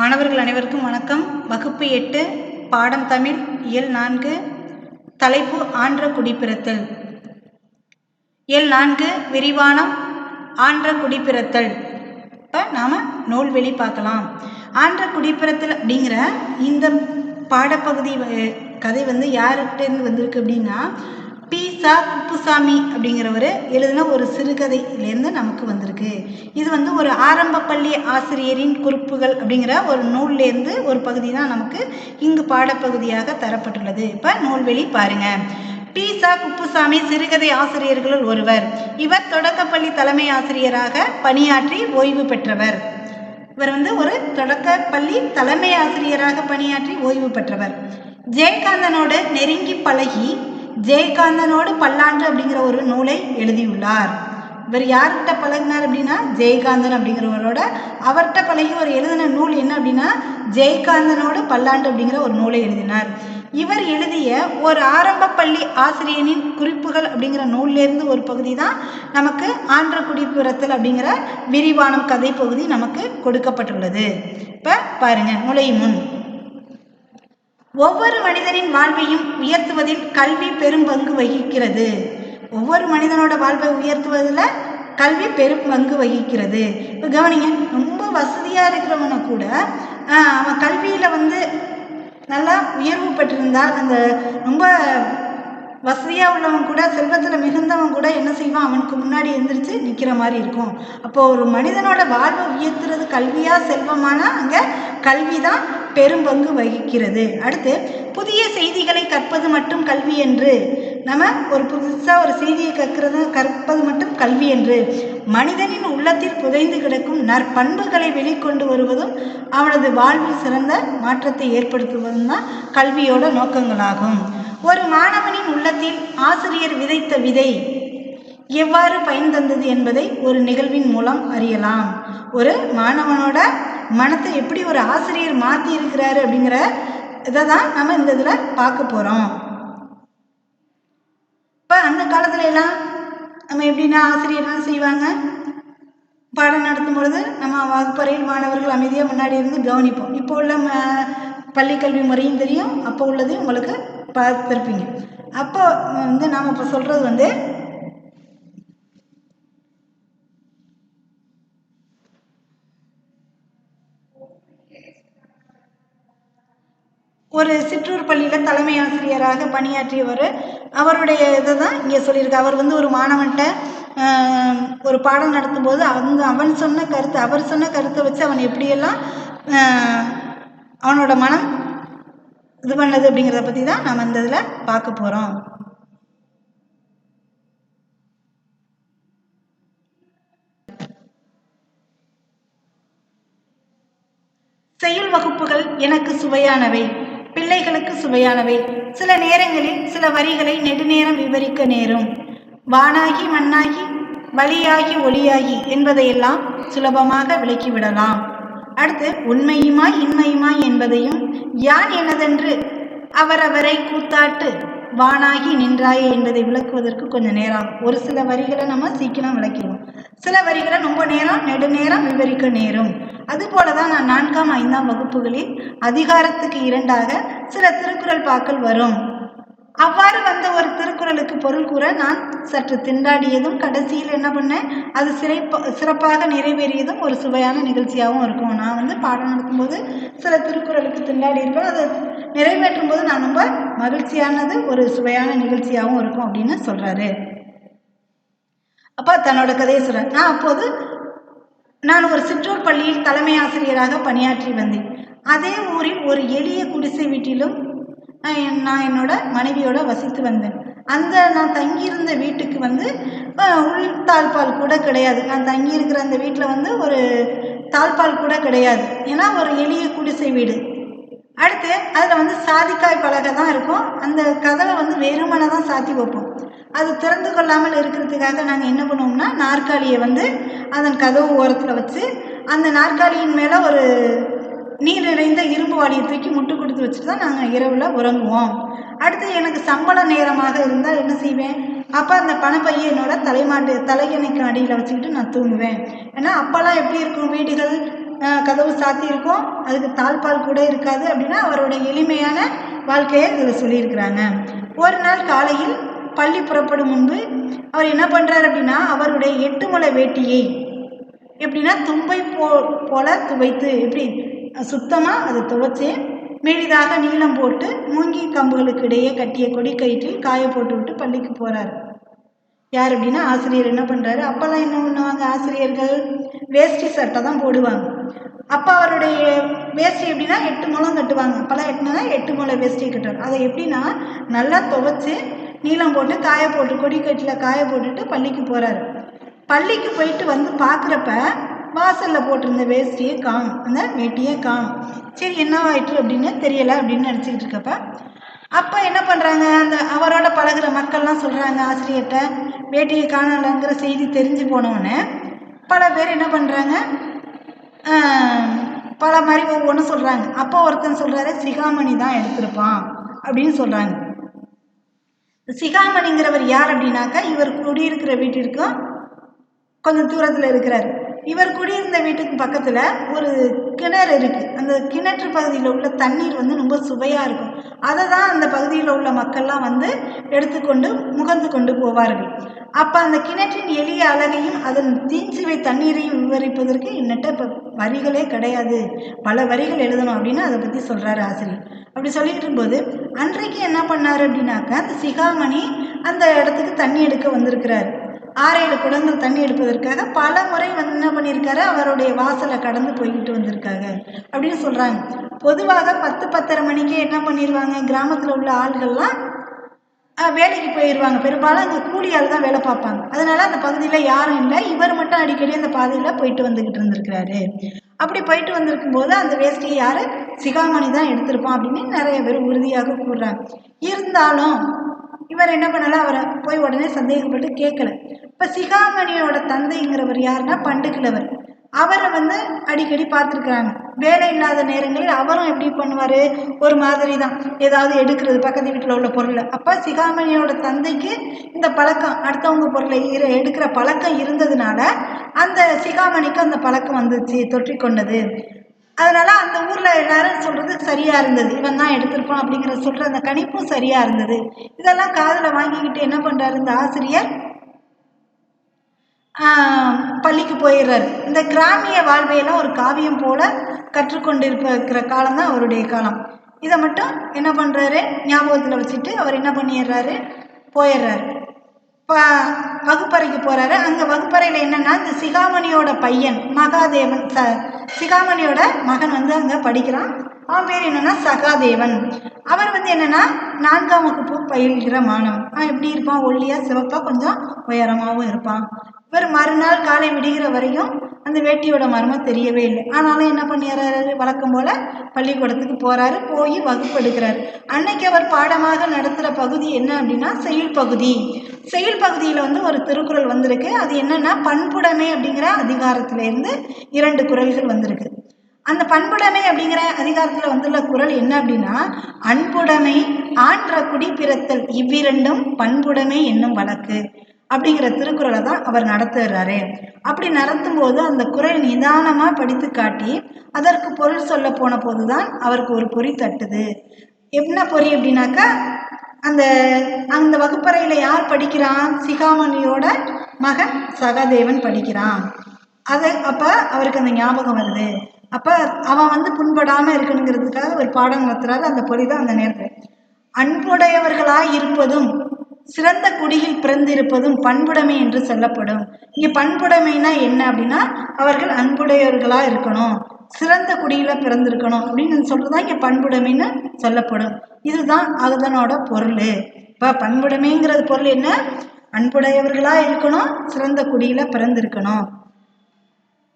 மாணவர்கள் அனைவருக்கும் வணக்கம். வகுப்பு எட்டு பாடம் தமிழ் இயல் நான்கு தலைப்பு ஆன்ற குடிப்பிறத்தல். இயல் நான்கு விரிவானம் ஆன்ற குடிப்பிறத்தல். இப்போ நாம் நூல்வெளி பார்க்கலாம். ஆன்ற குடிப்பிறத்தல் அப்படிங்கிற இந்த பாடப்பகுதி வ- கதை வந்து யார்கிட்டேருந்து வந்திருக்கு அப்படின்னா பி சா குப்புசாமி அப்படிங்கிறவர் எழுதின ஒரு சிறுகதையிலேருந்து நமக்கு வந்திருக்கு. இது வந்து ஒரு ஆரம்ப பள்ளி ஆசிரியரின் குறிப்புகள் அப்படிங்கிற ஒரு நூல்லேருந்து ஒரு பகுதி தான் நமக்கு இங்கு பாடப்பகுதியாக தரப்பட்டுள்ளது. இப்போ நூல்வெளி பாருங்கள் பி சா குப்புசாமி சிறுகதை ஆசிரியர்களுள் ஒருவர். இவர் தொடக்கப்பள்ளி தலைமை ஆசிரியராக பணியாற்றி ஓய்வு பெற்றவர். இவர் வந்து ஒரு தொடக்கப்பள்ளி தலைமை ஆசிரியராக பணியாற்றி ஓய்வு பெற்றவர். ஜெயகாந்தனோடு நெருங்கி பழகி ஜெயகாந்தனோடு பல்லாண்டு அப்படிங்கிற ஒரு நூலை எழுதியுள்ளார். இவர் யார்கிட்ட பழகினார் அப்படின்னா ஜெயகாந்தன் அப்படிங்கிறவரோட அவர்கிட்ட பழகி ஒரு எழுதின நூல் என்ன அப்படின்னா ஜெயகாந்தனோடு பல்லாண்டு அப்படிங்கிற ஒரு நூலை எழுதினார். இவர் எழுதிய ஒரு ஆரம்ப பள்ளி ஆசிரியனின் குறிப்புகள் அப்படிங்கிற நூல்லேருந்து ஒரு பகுதி தான் நமக்கு ஆன்ற குடிப்புறத்தல் அப்படிங்கிற விரிவானம் கதை பகுதி நமக்கு கொடுக்கப்பட்டுள்ளது. இப்போ பாருங்கள் நுழையும் முன். ஒவ்வொரு மனிதனின் வாழ்வையும் உயர்த்துவதில் கல்வி பெரும் பங்கு வகிக்கிறது. ஒவ்வொரு மனிதனோட வாழ்வை உயர்த்துவதில் கல்வி பெரும் பங்கு வகிக்கிறது. இப்போ கவனிங்க ரொம்ப வசதியாக இருக்கிறவனை கூட அவன் கல்வியில் வந்து நல்லா உயர்வு பெற்றிருந்தால் அந்த ரொம்ப வசதியாக உள்ளவன் கூட செல்வத்தில் மிகுந்தவன் கூட என்ன செய்வான்? அவனுக்கு முன்னாடி எழுந்திரிச்சு நிற்கிற மாதிரி இருக்கும். அப்போது ஒரு மனிதனோட வாழ்வை உயர்த்துறது கல்வியாக செல்வமானால் அங்கே கல்வி தான் பெரும் பங்கு வகிக்கிறது. அடுத்து புதிய செய்திகளை கற்பது மட்டும் கல்வி என்று. நம்ம ஒரு புதுசாக ஒரு செய்தியை கற்கிறது கற்பது மட்டும் கல்வி என்று. மனிதனின் உள்ளத்தில் புதைந்து கிடக்கும் நற்பண்புகளை வெளிக்கொண்டு வருவதும் அவனது வாழ்வில் சிறந்த மாற்றத்தை ஏற்படுத்துவதும் தான் கல்வியோட நோக்கங்களாகும். ஒரு மாணவனின் உள்ளத்தில் ஆசிரியர் விதைத்த விதை எவ்வாறு பயன் தந்தது என்பதை ஒரு நிகழ்வின் மூலம் அறியலாம். ஒரு மாணவனோட மனத்தை எப்படி ஒரு ஆசிரியர் மாற்றி இருக்கிறாரு அப்படிங்கிற இதை தான் நம்ம இந்த இதில் பார்க்க போகிறோம் இப்போ அந்த காலத்துல எல்லாம் நம்ம எப்படின்னா ஆசிரியர்லாம் செய்வாங்க? பாடம் நடத்தும் பொழுது நம்ம வகுப்பறையில் மாணவர்கள் அமைதியாக முன்னாடி இருந்து கவனிப்போம். இப்போ உள்ள ம- பள்ளிக்கல்வி முறையும் தெரியும். அப்போ உள்ளதையும் உங்களுக்கு பார்த்துருப்பீங்க. அப்போ வந்து நாம் இப்போ சொல்கிறது வந்து ஒரு சிற்றூர் பள்ளியில் தலைமை ஆசிரியராக பணியாற்றியவர். அவருடைய இதை தான் இங்கே சொல்லியிருக்கு அவர் வந்து ஒரு மாணவன்கிட்ட ஒரு பாடம் நடத்தும்போது அவங்க அவன் சொன்ன கருத்து அவர் சொன்ன கருத்தை வச்சு அவன் எப்படியெல்லாம் அவனோட மனம் இது பண்ணது அப்படிங்கிறத பற்றி தான் நம்ம இந்த இதில் பார்க்க போகிறோம் செய்யுள் வகுப்புகள் எனக்கு சுவையானவை. பிள்ளைகளுக்கு சுவையானவை. சில நேரங்களில் சில வரிகளை நெடுநேரம் விவரிக்க நேரும். வானாகி மண்ணாகி வழியாகி ஒளியாகி என்பதையெல்லாம் சுலபமாக விளக்கிவிடலாம். அடுத்து உண்மையுமாய் இன்மையுமாய் என்பதையும் யான் எனதென்று அவரவரை கூத்தாட்டு வானாகி நின்றாயே என்பதை விளக்குவதற்கு கொஞ்சம் நேரம். ஒரு சில வரிகளை நம்ம சீக்கிரம் விளக்கிடுவோம். சில வரிகளை ரொம்ப நேரம் நெடுநேரம் விவரிக்க நேரும். அதுபோல தான் நான் நான்காம் ஐந்தாம் வகுப்புகளில் அதிகாரத்துக்கு இரண்டாக சில திருக்குறள் பாக்கள் வரும். அவ்வாறு வந்த ஒரு திருக்குறளுக்கு பொருள் கூற நான் சற்று திண்டாடியதும் கடைசியில் என்ன பண்ணேன்? அது சிறப்ப சிறப்பாக நிறைவேறியதும் ஒரு சுவையான நிகழ்ச்சியாகவும் இருக்கும். நான் வந்து பாடம் நடத்தும்போது சில திருக்குறளுக்கு திண்டாடி இருப்பேன். அதை நிறைவேற்றும் போது நான் ரொம்ப மகிழ்ச்சியானது ஒரு சுவையான நிகழ்ச்சியாகவும் இருக்கும் அப்படின்னு சொல்கிறாரு அப்போ தன்னோட கதையை சொல்கிறேன் நான் அப்போது நான் ஒரு சிற்றூர் பள்ளியில் தலைமை ஆசிரியராக பணியாற்றி வந்தேன். அதே ஊரில் ஒரு எளிய குடிசை வீட்டிலும் நான் என்னோட மனைவியோட வசித்து வந்தேன். அந்த நான் தங்கியிருந்த வீட்டுக்கு வந்து உள் தாழ்பால் கூட கிடையாது. நான் தங்கியிருக்கிற அந்த வீட்டில் வந்து ஒரு தாழ்பால் கூட கிடையாது. ஏன்னா ஒரு எளிய குடிசை வீடு. அடுத்து அதில் வந்து சாதிக்காய் பலகை தான் இருக்கும். அந்த கதவை வந்து வெறுமனை தான் சாத்தி வைப்போம். அது திறந்து கொள்ளாமல் இருக்கிறதுக்காக நாங்கள் என்ன பண்ணுவோம்னா நாற்காலியை வந்து அதன் கதவு ஓரத்தில் வச்சு அந்த நாற்காலியின் மேலே ஒரு நீர் நிறைந்த இரும்பு வாளியை தூக்கி முட்டு கொடுத்து வச்சுட்டு தான் நாங்கள் இரவில் உறங்குவோம். அடுத்து எனக்கு சம்பள நேரமாக இருந்தால் என்ன செய்வேன்? அப்போ அந்த பணப்பையை என்னோட தலைமாட்டு தலையணைக்கு அடியில் வச்சுக்கிட்டு நான் தூங்குவேன். ஏன்னா அப்போல்லாம் எப்படி இருக்கும்? வீடுகள் கதவு சாத்தி இருக்கும். அதுக்கு தாழ்பால் கூட இருக்காது அப்படின்னா அவரோட எளிமையான வாழ்க்கையை இதில் சொல்லியிருக்கிறாங்க. ஒரு நாள் காலையில் பள்ளி புறப்படும் முன்பு அவர் என்ன பண்ணுறார் அப்படின்னா அவருடைய எட்டு முளை வேட்டியை எப்படின்னா தும்பை போ போல துவைத்து எப்படி சுத்தமாக அதை துவைச்சி மெலிதாக நீளம் போட்டு மூங்கி கம்புகளுக்கு இடையே கட்டிய கொடி கயிற்றில் காய போட்டு விட்டு பள்ளிக்கு போகிறார் யார் அப்படின்னா ஆசிரியர் என்ன பண்ணுறாரு அப்போல்லாம் என்ன பண்ணுவாங்க ஆசிரியர்கள்? வேஷ்டி சட்டை தான் போடுவாங்க. அப்போ அவருடைய வேஷ்டி எப்படின்னா எட்டு முழம் கட்டுவாங்க. அப்போல்லாம் எட்டுனா எட்டு முளை வேஷ்டி கட்டுவாங்க. அதை எப்படின்னா நல்லா துவைச்சி நீளம் போட்டு காய போட்டு கொடிக்கட்டில் காய போட்டுட்டு பள்ளிக்கு போகிறாரு பள்ளிக்கு போயிட்டு வந்து பார்க்குறப்ப வாசலில் போட்டிருந்த வேஷ்டியை காணும் அந்த வேட்டியை காணும் சரி என்னவாயிற்று அப்படின்னு தெரியலை அப்படின்னு நினச்சிக்கிட்டு இருக்கப்ப அப்போ என்ன பண்ணுறாங்க அந்த அவரோட பழகுற மக்கள்லாம் சொல்கிறாங்க ஆசிரியர்கிட்ட வேட்டியை காணலைங்கிற செய்தி தெரிஞ்சு போனவுடனே பல பேர் என்ன பண்ணுறாங்க பல மாதிரி ஒவ்வொன்றும் சொல்கிறாங்க அப்போ ஒருத்தன் சொல்கிறாரு சிகாமணி தான் எடுத்திருப்பான் அப்படின்னு சொல்கிறாங்க சிகாமணிங்கிறவர் யார் அப்படின்னாக்கா இவர் குடியிருக்கிற வீட்டிற்கும் கொஞ்சம் தூரத்தில் இருக்கிறார். இவர் குடியிருந்த வீட்டுக்கு பக்கத்தில் ஒரு கிணறு இருக்குது அந்த கிணற்று பகுதியில் உள்ள தண்ணீர் வந்து ரொம்ப சுவையாக இருக்கும். அதை தான் அந்த பகுதியில் உள்ள மக்கள்லாம் வந்து எடுத்துக்கொண்டு முகந்து கொண்டு போவார்கள். அப்போ அந்த கிணற்றின் எளிய அழகையும் அதன் தீஞ்சுவை தண்ணீரையும் விவரிப்பதற்கு என்னட்ட இப்போ வரிகளே கிடையாது. பல வரிகள் எழுதணும் அப்படின்னு அதை பற்றி சொல்கிறாரு ஆசிரியர். அப்படி சொல்லிட்டு இருக்கும்போது அன்றைக்கு என்ன பண்ணார் அப்படின்னாக்கா அந்த சிகாமணி அந்த இடத்துக்கு தண்ணி எடுக்க வந்திருக்கிறார். ஆறேழு குடங்கள் தண்ணி எடுப்பதற்காக பல முறை வந்து என்ன பண்ணியிருக்காரு? அவருடைய வாசலை கடந்து போய்கிட்டு வந்திருக்காங்க அப்படின்னு சொல்கிறாங்க பொதுவாக பத்து பத்தரை மணிக்கே என்ன பண்ணிடுவாங்க கிராமத்தில் உள்ள ஆள்கள்லாம் வேலைக்கு போயிடுவாங்க பெரும்பாலும் அங்கே கூலி ஆள் தான் வேலை பார்ப்பாங்க. அதனால் அந்த பகுதியில் யாரும் இல்லை. இவர் மட்டும் அடிக்கடி அந்த பாதையில் போயிட்டு வந்துக்கிட்டு இருந்திருக்கிறாரு. அப்படி போயிட்டு வந்திருக்கும் போது அந்த வேஷ்டியை யார்? சிகாமணி தான் எடுத்திருப்பான் அப்படின்னு நிறைய பேர் உறுதியாக கூறுறாங்க. இருந்தாலும் இவர் என்ன பண்ணலாம் அவரை போய் உடனே சந்தேகப்பட்டு கேட்கல. இப்போ சிகாமணியோட தந்தைங்கிறவர் யாருன்னா? பண்டுக்கிழவர் அவரை வந்து அடிக்கடி பார்த்துருக்குறாங்க. வேலை இல்லாத நேரங்களில் அவரும் எப்படி பண்ணுவார்? ஒரு மாதிரி தான் ஏதாவது எடுக்கிறது பக்கத்து வீட்டில் உள்ள பொருளை. அப்போ சிகாமணியோட தந்தைக்கு இந்த பழக்கம் அடுத்தவங்க பொருளை இரு எடுக்கிற பழக்கம் இருந்ததுனால அந்த சிகாமணிக்கு அந்த பழக்கம் வந்துச்சு தொற்றிக்கொண்டது. அதனால் அந்த ஊரில் எல்லாரும் சொல்கிறது சரியாக இருந்தது. இவன் தான் எடுத்திருப்பான் அப்படிங்கிற சொல்கிற அந்த கணிப்பும் சரியாக இருந்தது. இதெல்லாம் காதில் வாங்கிக்கிட்டு என்ன பண்ணுறாரு இந்த ஆசிரியர்? பள்ளிக்கு போயிடுறாரு. இந்த கிராமிய வாழ்வையெல்லாம் ஒரு காவியம் போல் கற்றுக்கொண்டிருக்கிற காலம் தான் அவருடைய காலம். இதை மட்டும் என்ன பண்ணுறாரு ஞாபகத்தில் வச்சுட்டு அவர் என்ன பண்ணிடுறாரு? போயிடுறாரு. ப வகுப்பறைக்கு போகிறாரு அங்கே வகுப்பறையில் என்னென்னா இந்த சிகாமணியோட பையன் மகாதேவன். ச சிகாமணியோட மகன் வந்து அங்கே படிக்கிறான். அவன் பேர் என்னென்னா சகாதேவன். அவர் வந்து என்னென்னா நான்காம் வகுப்பு பயில்கிற மாணவன். அவன் எப்படி இருப்பான்? ஒல்லியாக சிவப்பாக கொஞ்சம் உயரமாகவும் இருப்பான். இவர் மறுநாள் காலை விடுகிற வரையும் அந்த வேட்டியோட மர்மம் தெரியவே இல்லை. ஆனாலும் என்ன பண்ணிடுறாரு வழக்கம் போல் பள்ளிக்கூடத்துக்கு போகிறாரு போய் வகுப்பு எடுக்கிறாரு. அன்னைக்கு அவர் பாடமாக நடத்துகிற பகுதி என்ன அப்படின்னா செயல் பகுதி. செயல் பகுதியில் வந்து ஒரு திருக்குறள் வந்திருக்கு. அது என்னென்னா பண்புடைமை அப்படிங்கிற அதிகாரத்திலேருந்து இரண்டு குறள்கள் வந்திருக்கு. அந்த பண்புடைமை அப்படிங்கிற அதிகாரத்தில் வந்துள்ள குறள் என்ன அப்படின்னா அன்புடைமை ஆன்ற குடி பிறத்தல். இவ்விரண்டும் பண்புடைமை என்னும் வழக்கு. அப்படிங்கிற திருக்குறளை தான் அவர் நடத்துகிறாரு அப்படி நடத்தும் போது அந்த குரல் நிதானமாக படித்து காட்டி அதற்கு பொருள் சொல்ல போன போது தான் அவருக்கு ஒரு பொறி தட்டுது. என்ன பொறி அப்படின்னாக்கா அந்த அந்த வகுப்பறையில் யார் படிக்கிறான்? சிகாமணியோட மகன் சகாதேவன் படிக்கிறான். அது அப்போ அவருக்கு அந்த ஞாபகம் வருது. அப்போ அவன் வந்து புண்படாமல் இருக்கணுங்கிறதுக்காக ஒரு பாடம் நடத்துறாரு. அந்த பொறி தான் அந்த நேரத்தில். அன்புடையவர்களாய் இருப்பதும் சிறந்த குடியில் பிறந்திருப்பதும் பண்புடைமை என்று சொல்லப்படும். இங்கே பண்புடைமைனா என்ன அப்படின்னா அவர்கள் அன்புடையவர்களாக இருக்கணும். சிறந்த குடியில பிறந்திருக்கணும் அப்படின்னு சொல்றதா இங்கே பண்புடைமைன்னு சொல்லப்படும். இதுதான் அதனோட பொருள். இப்போ பண்புடைமைங்கிறது பொருள் என்ன? அன்புடையவர்களாக இருக்கணும் சிறந்த குடியில பிறந்திருக்கணும்.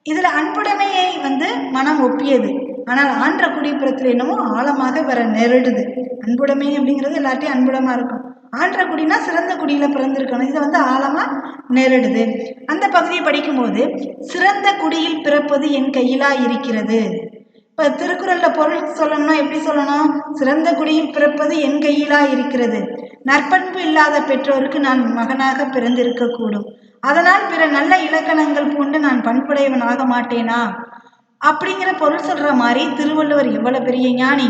இதுல அன்புடைமையை வந்து மனம் ஒப்பியது. ஆனால் ஆன்ற குடிப்புறத்தில் என்னமோ ஆழமாக வர நெருடுது. அன்புடைமை அப்படிங்கிறது எல்லார்ட்டையும் அன்புடமா இருக்கும். ஆன்ற குடினா சிறந்த குடியில் பிறந்திருக்கணும். இதை வந்து ஆழமாக நெருடுது. அந்த பகுதியை படிக்கும்போது சிறந்த குடியில் பிறப்பது என் கையிலா இருக்கிறது. இப்போ திருக்குறளில் பொருள் சொல்லணும்னா எப்படி சொல்லணும்? சிறந்த குடியில் பிறப்பது என் கையிலா இருக்கிறது. நற்பண்பு இல்லாத பெற்றோருக்கு நான் மகனாக பிறந்திருக்கக்கூடும். அதனால் பிற நல்ல இலக்கணங்கள் பூண்டு நான் பண்புடையவன் ஆக மாட்டேனா? அப்படிங்கிற பொருள் சொல்ற மாதிரி திருவள்ளுவர் எவ்வளவு பெரிய ஞானி.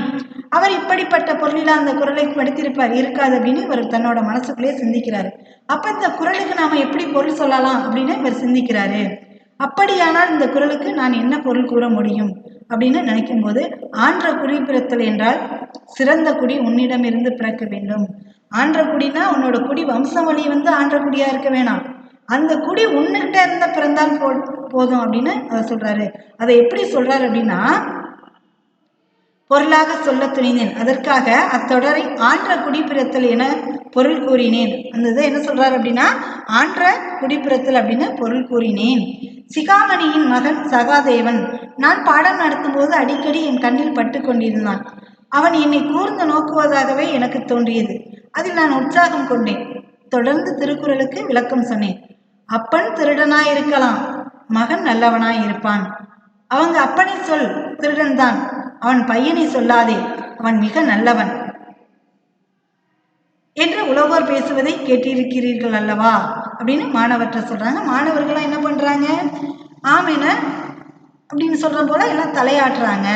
அவர் இப்படிப்பட்ட பொருளில் அந்த குரலை படித்திருப்பார் இருக்காது அப்படின்னு இவர் தன்னோட மனசுக்குள்ளே சிந்திக்கிறாரு. அப்ப இந்த குரலுக்கு நாம எப்படி பொருள் சொல்லலாம் அப்படின்னு இவர் சிந்திக்கிறாரு. அப்படியானால் இந்த குரலுக்கு நான் என்ன பொருள் கூற முடியும்? அப்படின்னு நினைக்கும் போது ஆன்ற குடி பிறத்தல் என்றால் சிறந்த குடி உன்னிடமிருந்து பிறக்க வேண்டும். ஆன்ற குடினா உன்னோட குடி வம்ச வழி வந்து ஆன்ற குடியா இருக்க வேணாம். அந்த குடி உன்னுகிட்ட இருந்த பிறந்தால் போ போதும் அப்படின்னு அதை சொல்றாரு. அதை எப்படி சொல்றாரு அப்படின்னா பொருளாக சொல்ல துணிந்தேன். அதற்காக அத்தொடரை ஆன்ற குடிப்பிறத்தல் என பொருள் கூறினேன். அந்த இதை என்ன சொல்றாரு அப்படின்னா ஆன்ற குடிப்பிறத்தல் அப்படின்னு பொருள் கூறினேன். சிகாமணியின் மகன் சகாதேவன் நான் பாடம் நடத்தும்போது அடிக்கடி என் கண்ணில் பட்டு கொண்டிருந்தான். அவன் என்னை கூர்ந்து நோக்குவதாகவே எனக்கு தோன்றியது. அதில் நான் உற்சாகம் கொண்டேன். தொடர்ந்து திருக்குறளுக்கு விளக்கம் சொன்னேன். அப்பன் திருடனாய் இருக்கலாம். மகன் நல்லவனாய் இருப்பான். அவங்க அப்பனை சொல் திருடன் தான் அவன் பையனை சொல்லாதே. அவன் மிக நல்லவன். என்று உழவர் பேசுவதை கேட்டிருக்கிறீர்கள் அல்லவா? அப்படின்னு மாணவர்கிட்ட சொல்றாங்க. மாணவர்கள்லாம் என்ன பண்றாங்க? ஆமென அப்படின்னு சொல்ற போல எல்லாம் தலையாட்டுறாங்க.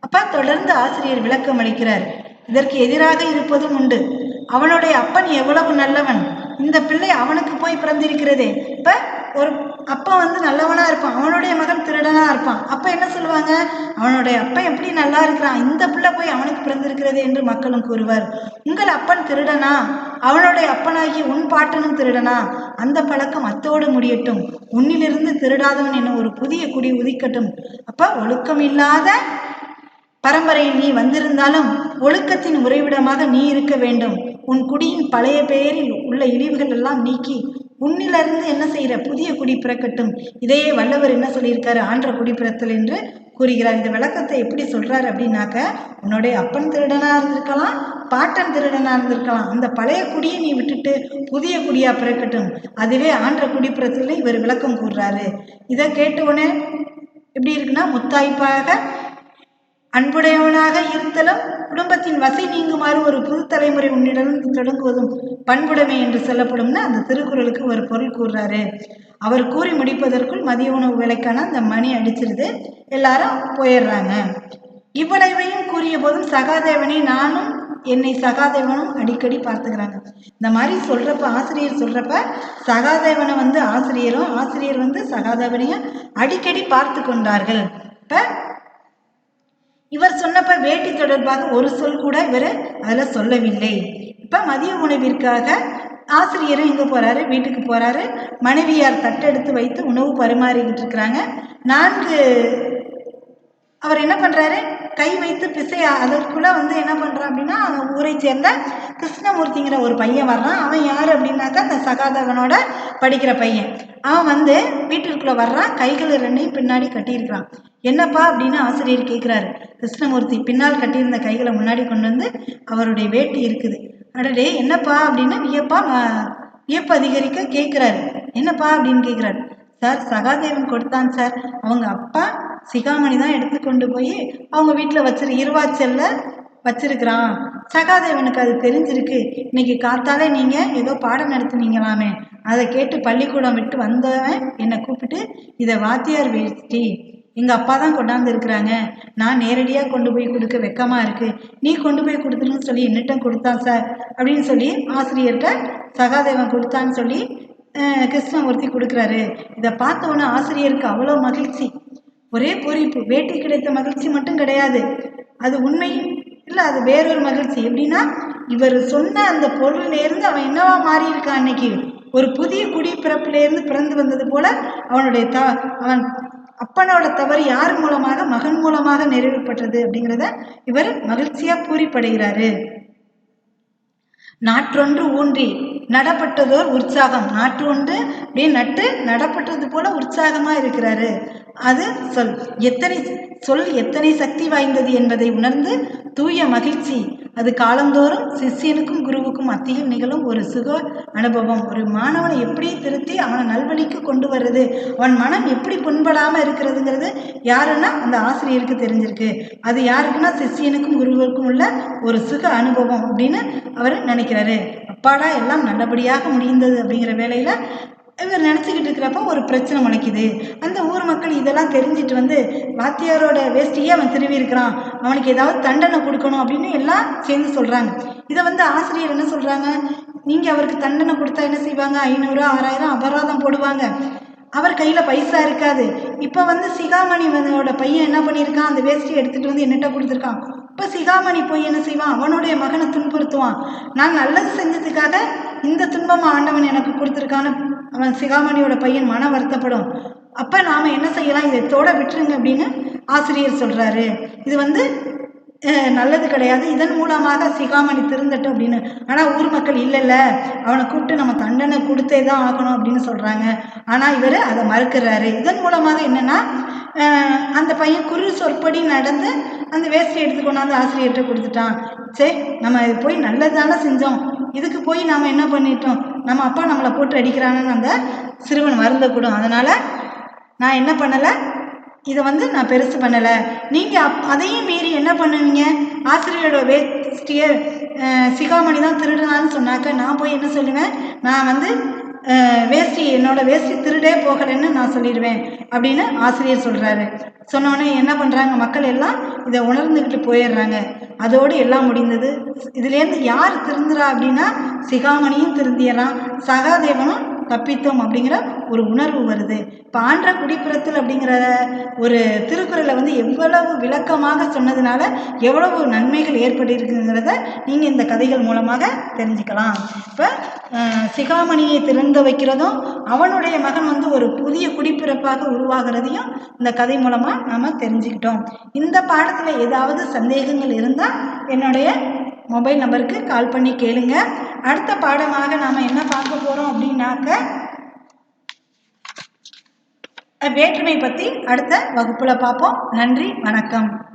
அப்பா தொடர்ந்து ஆசிரியர் விளக்கம் அளிக்கிறார். இதற்கு எதிராக இருப்பதும் உண்டு. அவனுடைய அப்பன் எவ்வளவு நல்லவன்? இந்த பிள்ளை அவனுக்கு போய் பிறந்திருக்கிறதே. இப்ப ஒரு அப்பா வந்து நல்லவனா இருப்பான். அவனுடைய மகன் திருடனா இருப்பான். அப்ப என்ன சொல்லுவாங்க? அவனுடைய அப்பா எப்படி நல்லா இருக்கிறான்? இந்த பிள்ளை போய் அவனுக்கு பிறந்திருக்கிறது என்று மக்களும் கூறுவர். உங்கள் அப்பன் திருடனா? அவனுடைய அப்பனாகி உன் பாட்டனும் திருடனா? அந்த பழக்கம் அத்தோடு முடியட்டும். உன்னிலிருந்து திருடாதவன் என்ன ஒரு புதிய குடி உதிக்கட்டும். அப்ப ஒழுக்கம் இல்லாத பரம்பரையில் நீ வந்திருந்தாலும் ஒழுக்கத்தின் உறைவிடமாக நீ இருக்க வேண்டும். உன் குடியின் பழைய பெயரில் உள்ள இழிவுகள் எல்லாம் நீக்கி உன்னிலிருந்து என்ன செய்கிற? புதிய குடி பிறக்கட்டும். இதையே வல்லவர் என்ன சொல்லியிருக்காரு? ஆன்ற குடி பிறத்தல் என்று கூறுகிறார். இந்த விளக்கத்தை எப்படி சொல்கிறார் அப்படின்னாக்க உன்னுடைய அப்பன் திருடனாக இருந்திருக்கலாம் பாட்டன் திருடனாக இருந்திருக்கலாம். அந்த பழைய குடியை நீ விட்டுட்டு புதிய குடியாக பிறக்கட்டும். அதுவே ஆன்ற குடிப்புறத்தில் இவர் விளக்கம் கூறுறாரு. இதை கேட்டவுடனே எப்படி இருக்குன்னா முத்தாய்ப்பாக அன்புடையவனாக இருத்தலும் குடும்பத்தின் வசை நீங்குமாறு ஒரு புது தலைமுறை உன்னிடம் தொடங்குவதும் பண்புடைமை என்று சொல்லப்படும்னு அந்த திருக்குறளுக்கு ஒரு பொருள் கூறுறாரு. அவர் கூறி முடிப்பதற்குள் மதிய உணவு வேலைக்கான அந்த மணி அடிச்சிருது. எல்லாரும் போயிடுறாங்க. இவ்வளவையும் கூறிய போதும் சகாதேவனை நானும் என்னை சகாதேவனும் அடிக்கடி பார்த்துக்கிறாங்க. இந்த மாதிரி சொல்றப்ப ஆசிரியர் சொல்றப்ப சகாதேவனை வந்து ஆசிரியரும் ஆசிரியர் வந்து சகாதேவனையும் அடிக்கடி பார்த்து கொண்டார்கள். இப்போ இவர் சொன்னப்ப வேட்டி தொடர்பாக ஒரு சொல் கூட இவர் அதில் சொல்லவில்லை. இப்போ மதிய உணவிற்காக ஆசிரியரும் இங்கே போகிறாரு வீட்டுக்கு போகிறாரு மனைவியார் தட்டெடுத்து வைத்து உணவு பரிமாறிக்கிட்டு இருக்கிறாங்க. நான்கு அவர் என்ன பண்ணுறாரு கை வைத்து பிசை அதற்குள்ளே வந்து என்ன பண்ணுறான் அப்படின்னா ஊரை சேர்ந்த கிருஷ்ணமூர்த்திங்கிற ஒரு பையன் வர்றான். அவன் யார் அப்படின்னாக்கா அந்த சகாதவனோட படிக்கிற பையன். அவன் வந்து வீட்டிற்குள்ளே வர்றான். கைகள் ரெண்டையும் பின்னாடி கட்டியிருக்கிறான். என்னப்பா அப்படின்னு ஆசிரியர் கேட்குறாரு கிருஷ்ணமூர்த்தி பின்னால் கட்டியிருந்த கைகளை முன்னாடி கொண்டு வந்து அவருடைய வேட்டி இருக்குது. அடடே என்னப்பா அப்படின்னு வியப்பா வியப்பு அதிகரிக்க கேட்குறாரு என்னப்பா அப்படின்னு கேட்குறாரு சார் சகாதேவன் கொடுத்தான் சார். அவங்க அப்பா சிகாமணி தான் எடுத்து கொண்டு போய் அவங்க வீட்டில் வச்சிரு இருவாச்சல்ல வச்சிருக்கிறான். சகாதேவனுக்கு அது தெரிஞ்சிருக்கு. இன்னைக்கு காத்தாலே நீங்கள் ஏதோ பாடம் நடத்துனீங்களாமே. அதை கேட்டு பள்ளிக்கூடம் விட்டு வந்தவன் என்னை கூப்பிட்டு இதை வாத்தியார் வீழ்த்தி எங்கள் அப்பா தான் கொண்டாந்து இருக்கிறாங்க. நான் நேரடியாக கொண்டு போய் கொடுக்க வெக்கமாக இருக்குது நீ கொண்டு போய் கொடுத்துருன்னு சொல்லி என்னிட்ட கொடுத்தான் சார். அப்படின்னு சொல்லி ஆசிரியர்கிட்ட சகாதேவன் கொடுத்தான்னு சொல்லி கிருஷ்ணமூர்த்தி கொடுக்குறாரு. இதை பார்த்த உடனே ஆசிரியருக்கு அவ்வளோ மகிழ்ச்சி. ஒரே பூரிப்பு வேட்டி கிடைத்த மகிழ்ச்சி மட்டும் கிடையாது. அது உண்மை இல்லை அது வேறொரு மகிழ்ச்சி. எப்படின்னா இவர் சொன்ன அந்த பொருள்லேருந்து அவன் என்னவா மாறியிருக்கான் அன்னைக்கு? ஒரு புதிய குடிபிறப்புலேருந்து பிறந்து வந்தது போல அவனுடைய த அவன் அப்பனோட தவறு யார் மூலமாக மகன் மூலமாக நிறைவேற்றப்பட்டது அப்படிங்கிறத இவர் மகிழ்ச்சியாக பூரிப்படைகிறாரு. நாற்றொன்று ஊன்றி நடப்பட்டதோர் உற்சாகம். நாற்றொன்று அப்படியே நட்டு நடப்பட்டது போல உற்சாகமாக இருக்கிறாரு. அது சொல். எத்தனை சொல் எத்தனை சக்தி வாய்ந்தது என்பதை உணர்ந்து தூய மகிழ்ச்சி அது காலந்தோறும் சிஷ்யனுக்கும் குருவுக்கும் மத்தியில் நிகழும் ஒரு சுக அனுபவம். ஒரு மாணவனை எப்படி திருத்தி அவனை நல்வழிக்கு கொண்டு வர்றது அவன் மனம் எப்படி புண்படாமல் இருக்கிறதுங்கிறது யாருன்னா அந்த ஆசிரியருக்கு தெரிஞ்சிருக்கு. அது யாருக்குன்னா சிஷ்யனுக்கும் குருவுக்கும் உள்ள ஒரு சுக அனுபவம் அப்படின்னு அவர் நினைக்கிறாரு. அப்பாடா எல்லாம் நல்லபடியாக முடிந்தது அப்படிங்கிற வேலையில் இவர் நினச்சிக்கிட்டு இருக்கிறப்ப ஒரு பிரச்சனை முளைக்குது. அந்த ஊர் மக்கள் இதெல்லாம் தெரிஞ்சிட்டு வந்து வாத்தியாரோட வேஷ்டியே அவன் திருவி இருக்கிறான். அவனுக்கு ஏதாவது தண்டனை கொடுக்கணும் அப்படின்னு எல்லாம் சேர்ந்து சொல்கிறாங்க இதை வந்து ஆசிரியர் என்ன சொல்கிறாங்க நீங்கள் அவருக்கு தண்டனை கொடுத்தா என்ன செய்வாங்க? ஐநூறு ஆறாயிரம் அபராதம் போடுவாங்க. அவர் கையில் பைசா இருக்காது. இப்போ வந்து சிகாமணிவனோட பையன் என்ன பண்ணியிருக்கான்? அந்த வேஷ்டியை எடுத்துகிட்டு வந்து என்னட்ட கொடுத்துருக்கான். இப்போ சிகாமணி போய் என்ன செய்வான்? அவனுடைய மகனை துன்புறுத்துவான். நான் நல்லது செஞ்சதுக்காக இந்த துன்பமாக ஆண்டவன் எனக்கு கொடுத்துருக்கான்னு அவன் சிகாமணியோட பையன் மன வருத்தப்படும். அப்போ நாம் என்ன செய்யலாம்? இதை தோட விட்டுருங்க அப்படின்னு ஆசிரியர் சொல்கிறாரு இது வந்து நல்லது கிடையாது. இதன் மூலமாக சிகாமணி திருந்தட்டும் அப்படின்னு. ஆனால் ஊர் மக்கள் இல்லைல்ல. அவனை கூப்பிட்டு நம்ம தண்டனை கொடுத்தே தான் ஆகணும் அப்படின்னு சொல்கிறாங்க ஆனால் இவர் அதை மறுக்கிறாரு. இதன் மூலமாக என்னென்னா அந்த பையன் குரு சொற்படி நடந்து அந்த வேஷ்டி எடுத்து கொண்டாந்து ஆசிரியர்கிட்ட கொடுத்துட்டான். சரி நம்ம இது போய் நல்லது தானே செஞ்சோம். இதுக்கு போய் நாம் என்ன பண்ணிட்டோம்? நம்ம அப்பா நம்மளை போட்டு அடிக்கிறான்னு அந்த சிறுவன் வருந்தக்கூடும் அதனால் நான் என்ன பண்ணலை? இதை வந்து நான் பெருசு பண்ணலை. நீங்கள் அப் அதையும் மீறி என்ன பண்ணுவீங்க? ஆசிரியரோட வேஷ்டியை சிகாமணி தான் திருடுனான்னு சொன்னாக்க நான் போய் என்ன சொல்லுவேன்? நான் வந்து வேஷ்டி என்னோட வேஷ்டி திருடே போகலைன்னு நான் சொல்லிடுவேன் அப்படின்னு ஆசிரியர் சொல்கிறாரு சொன்னோடனே என்ன பண்ணுறாங்க மக்கள் எல்லாம்? இதை உணர்ந்துக்கிட்டு போயிடுறாங்க. அதோடு எல்லாம் முடிந்தது. இதுலேருந்து யார் திருந்துறா அப்படின்னா சிகாமணியும் திருந்தியறான். சகாதேவனும் தப்பித்தோம் அப்படிங்கிற ஒரு உணர்வு வருது. இப்போ ஆன்ற குடிப்புறத்தில் அப்படிங்கிற ஒரு திருக்குறளை வந்து எவ்வளவு விளக்கமாக சொன்னதுனால எவ்வளவு நன்மைகள் ஏற்பட்டிருக்குங்கிறத நீங்கள் இந்த கதைகள் மூலமாக தெரிஞ்சுக்கலாம். இப்போ சிகாமணியை திறந்து வைக்கிறதும் அவனுடைய மகன் வந்து ஒரு புதிய குடிப்பிறப்பாக உருவாகிறதையும் இந்த கதை மூலமாக நாம் தெரிஞ்சுக்கிட்டோம். இந்த பாடத்தில் ஏதாவது சந்தேகங்கள் இருந்தால் என்னுடைய மொபைல் நம்பருக்கு கால் பண்ணி கேளுங்க. அடுத்த பாடமாக நாம் என்ன பார்க்க போகிறோம் அப்படின்னாக்க வேற்றுமை பற்றி அடுத்த வகுப்பில் பார்ப்போம். நன்றி வணக்கம்.